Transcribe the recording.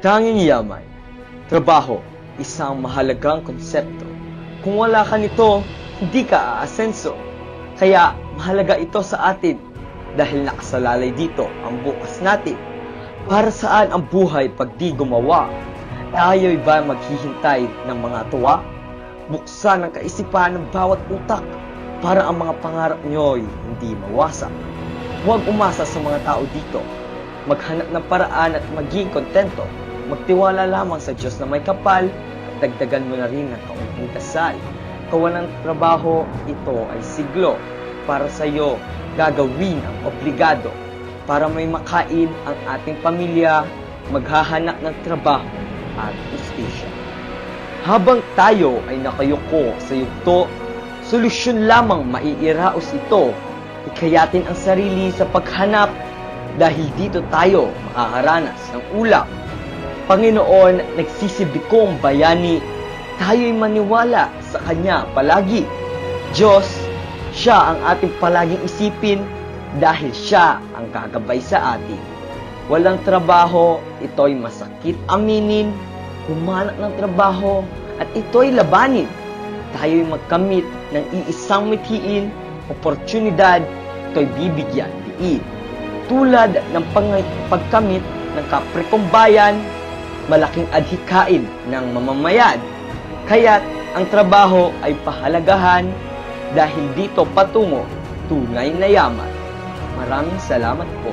Tanging yaman. Trabaho, isang mahalagang konsepto. Kung wala ka nito, hindi ka aasenso. Kaya mahalaga ito sa atin dahil nakasalalay dito ang bukas natin. Para saan ang buhay pag di gumawa? Tayo'y ba maghihintay ng mga tuwa? Buksan ang kaisipan ng bawat utak para ang mga pangarap nyo'y hindi mawasak. Huwag umasa sa mga tao dito. Maghanap ng paraan at maging kontento. Magtiwala lamang sa Diyos na may kapal dagdagan mo na rin ng kaunting dasal. Kawalan ng trabaho, ito ay siglo. Para sa iyo, gagawin ang obligado. Para may makain ang ating pamilya, maghahanap ng trabaho at justisya. Habang tayo ay nakayuko sa yugto, solusyon lamang maiiraos ito. Ikayatin ang sarili sa paghanap dahil dito tayo makakaranas ng ulap. Panginoon, nagsisibikong bayani, tayo'y maniwala sa Kanya palagi. Diyos, Siya ang ating palaging isipin dahil Siya ang gagabay sa atin. Walang trabaho, ito'y masakit aminin, humanap ng trabaho, at ito'y labanin. Tayo'y magkamit ng iisang mithiin, oportunidad, ito'y bibigyan diin. Tulad ng pagkamit ng kaprikong bayan, malaking adhikain ng mamamayan. Kaya't ang trabaho ay pahalagahan dahil dito patungo tunay na yaman. Maraming salamat po.